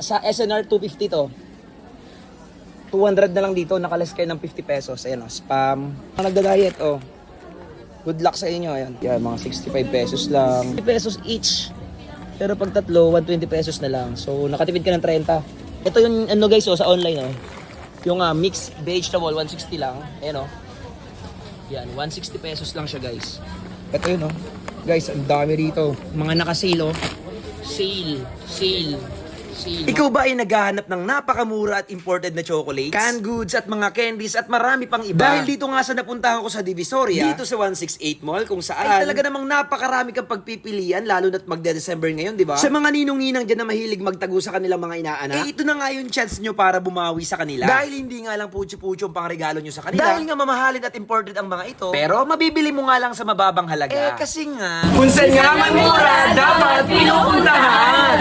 Sa SNR 250 to. 200 na lang dito, nakalas kayo ng 50 pesos. Ayan o, spam. Ang nagda-diet, oh. Good luck sa inyo, ayan. Yan, mga 65 pesos lang. 50 pesos each. Pero pag tatlo, 120 pesos na lang. So, nakatipid ka ng 30. Ito yung ano guys, oh, sa online, oh. Yung ah, mixed vegetable, 160 lang. Ayan, oh. Yan, 160 pesos lang siya, guys. Ito yun, oh. Guys, ang dami rito. Mga naka-sale, oh. Sale, sale, sale. Ikaw ba ay naghahanap ng napakamura at imported na chocolates, canned goods at mga candies at marami pang iba? Dahil dito nga sa napuntahan ko sa Divisoria, dito sa 168 Mall kung saan ay talaga namang napakarami kang pagpipilian lalo na't magde-December ngayon, di ba? Sa mga ninong-ninang dyan na mahilig magtago sa kanilang mga inaanak, eh ito na nga yung chance nyo para bumawi sa kanila. Dahil hindi nga lang pucho-pucho ang pangregalo nyo sa kanila. Dahil nga mamahalin at imported ang mga ito. Pero mabibili mo nga lang sa mababang halaga. Eh kasi nga... Kung saan nga man mura, dapat pinupuntahan!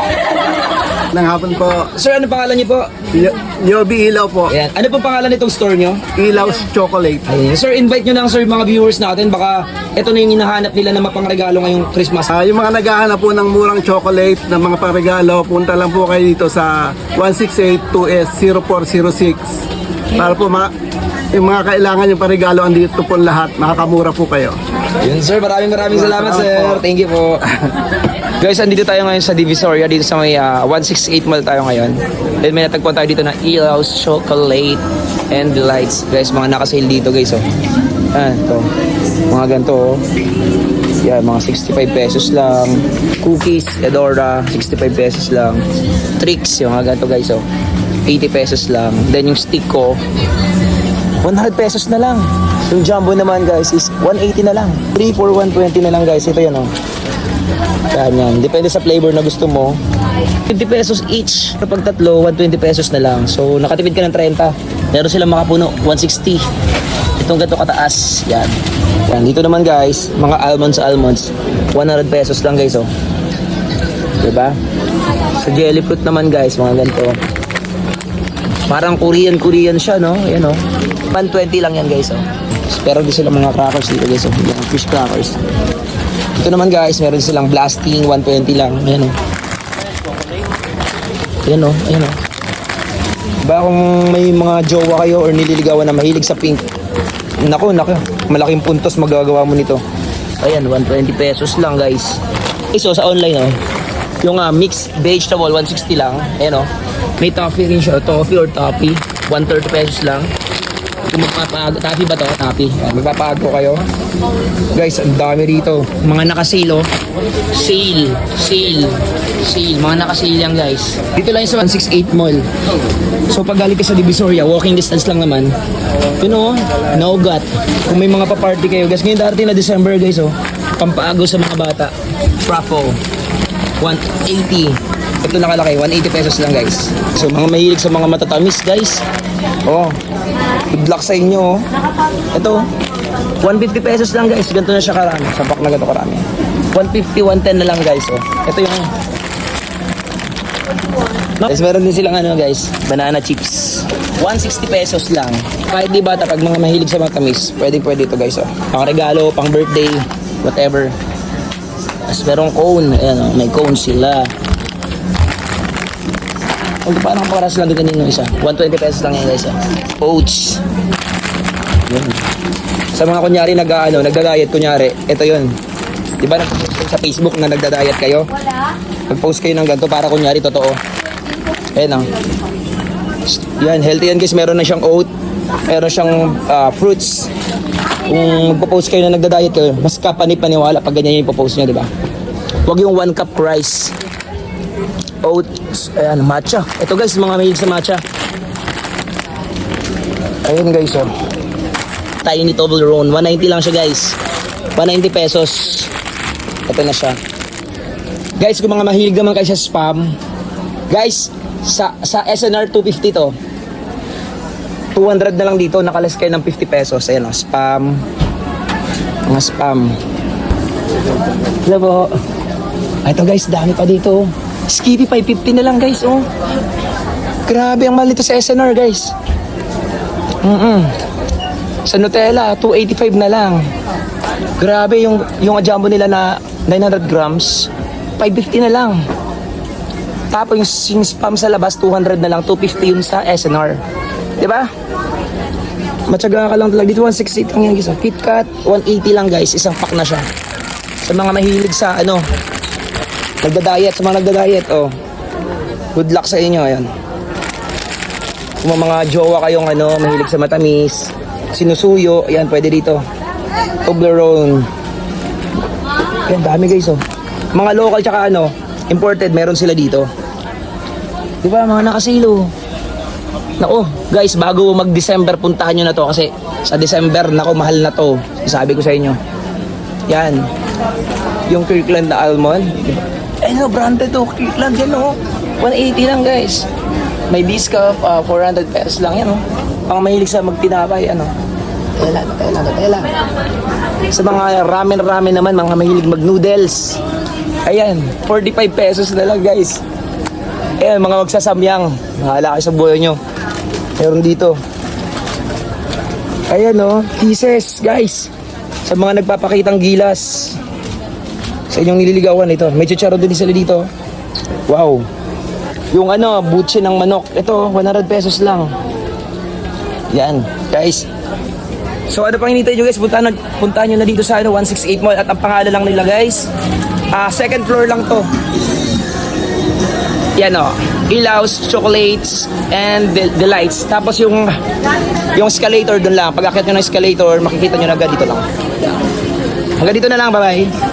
Nang hapon po, Sir, ano pangalan niyo po? Y- Yobi Ilaw po. Ayan. Ano pong pangalan nitong store nyo? Ilaw's Chocolate. Ayun. Sir, invite nyo lang sir yung mga viewers natin. Baka ito na yung hinahanap nila na mapangregalo ngayong Christmas. Ah, yung mga naghahanap po ng murang chocolate ng mga parigalo, punta lang po kayo dito sa 168-2S0406 para po ma yung mga kailangan yung parigalo andito po lahat, makakamura po kayo. Yun sir, maraming maraming salamat sir. Thank you po. Guys, andito tayo ngayon sa Divisoria, dito sa may ah, 168 Mall tayo ngayon. Then may natagpuan tayo dito na Ilaws Chocolate and Delights. Guys, mga nakasale dito guys oh. Ah, ito. Mga ganito oh. Yan, mga 65 pesos lang. Cookies, Edora, 65 pesos lang. Tricks, yung mga ganito guys oh. 80 pesos lang. Then yung stick ko, 100 pesos na lang. Yung jumbo naman guys is 180 na lang. 3 for 120 na lang guys. Ito yan oh. Yan yan. Depende sa flavor na gusto mo. 50 pesos each. Kapag tatlo, 120 pesos na lang. So nakatipid ka ng 30. Meron silang makapuno, 160. Itong ganito kataas. Yan. Yan. Dito naman guys, mga almonds almonds. 100 pesos lang guys oh. Diba? Sa jelly fruit naman guys, mga ganito. Parang Korean Korean siya no. Ayan oh. 120 lang yan guys oh. Pero di sila mga crackers dito guys oh. Yung fish crackers. Ito naman guys, meron silang blasting 120 lang. Ayan oh. Ayan oh, ayan oh. Ba kung may mga jowa kayo or nililigawan na mahilig sa pink. Nako, nako. Malaking puntos magagawa mo nito. Ayan, 120 pesos lang guys. So sa online oh. Yung ah, mixed vegetable 160 lang. Ayan oh. May toffee rin siya, toffee or toppy. 130 pesos lang. Kung magpapag, toffee ba to? Toffee. Ayan, magpapag ko kayo. Guys, ang dami rito. Mga nakasale oh. Sale, sale, sale. Mga nakasale yan guys. Dito lang sa 168 Mall. So pag galing ka sa Divisoria, walking distance lang naman. You know, naugat. Kung may mga pa-party kayo, guys, ngayon darating na December guys oh. Pampaagaw sa mga bata. Truffle. 180. Ito nakalaki, 180 pesos lang guys. So mga mahilig sa mga matatamis guys. Oh, good luck sa inyo oh. Ito, 150 pesos lang guys. Ganito na siya karami. Sabak na ganito karami. 150, 110 na lang guys. Oh. Ito yung... Guys, meron din silang ano guys, banana chips. 160 pesos lang. Kahit di bata, pag mga mahilig sa matamis, pwede pwede ito guys. Oh. Pang regalo, pang birthday, whatever. Tapos merong cone. Ayan, oh, may cone sila. Although parang paras lang din kanino isa. 120 pesos lang yan guys. Oats. Yun. Sa mga kunyari nag ano, nagda-diet kunyari, ito yun. 'Di ba sa Facebook na nagda-diet kayo? Nag-post kayo ng ganito para kunyari totoo. Ayan oh. Yan, healthy yan guys. Meron na siyang oat. Meron siyang ah, fruits. Kung magpo-post kayo na nagda-diet kayo, mas kapani-paniwala pag ganyan yung ipopost nyo, di ba? Huwag yung one cup rice. Oats, ayan, matcha. Ito guys, mga mahilig sa matcha. Ayun guys, oh. Tiny Toblerone. 190 lang siya guys. 190 pesos. Ito na siya. Guys, kung mga mahilig naman kayo sa spam, guys, sa, sa SNR 250 to, 200 na lang dito, nakalas kayo ng 50 pesos. Ayan o, spam. Mga spam. Hello po. Ah, Ito guys, dami pa dito. Skippy 550 na lang guys, oh. Grabe, ang mahal nito sa SNR guys. Mm Sa Nutella, 285 na lang. Grabe, yung, yung jumbo nila na 900 grams, 550 na lang. Tapos yung, yung spam sa labas, 200 na lang, 250 yun sa SNR. Di ba? Matyaga ka lang talaga. Dito 168 ang yan guys. KitKat, 180 lang guys. Isang pack na siya. Sa mga mahilig sa ano, nagda-diet, sa mga nagda-diet, oh. Good luck sa inyo, ayan. Kung mga jowa kayong ano, mahilig sa matamis, sinusuyo, ayan, pwede dito. Toblerone. Ayan, dami guys, oh. Mga local tsaka ano, imported, meron sila dito. Di ba, mga nakasilo. Nako, guys, bago mag-December, puntahan nyo na to kasi sa December, nako, mahal na to. Sabi ko sa inyo. Yan. Yung Kirkland na almond. Eh, no, branded to. Kirkland yan, oh. 180 lang, guys. May discount, uh, 400 pesos lang yan, oh. Pang mahilig sa magtinapay, ano. Tela, tela, tela. Sa mga ramen-ramen naman, mga mahilig mag-noodles. Ayan, 45 pesos na lang, guys. Ayan, mga magsasamyang. Bahala kayo sa buhay nyo. Meron dito. Ayan oh, kisses, guys. Sa mga nagpapakitang gilas. Sa inyong nililigawan ito. May chicharo din sila dito. Wow. Yung ano, butche ng manok. Ito, 100 pesos lang. Yan, guys. So ano pang hinintay nyo guys? Puntahan, na- puntahan nyo na dito sa ano, 168 Mall. At ang pangalan lang nila guys, ah second floor lang to. Yan o. Ilaws, chocolates, and the, the lights. Tapos yung yung escalator doon lang. Pag akit nyo ng escalator, makikita nyo na agad dito lang. Hanggang dito na lang. Bye-bye.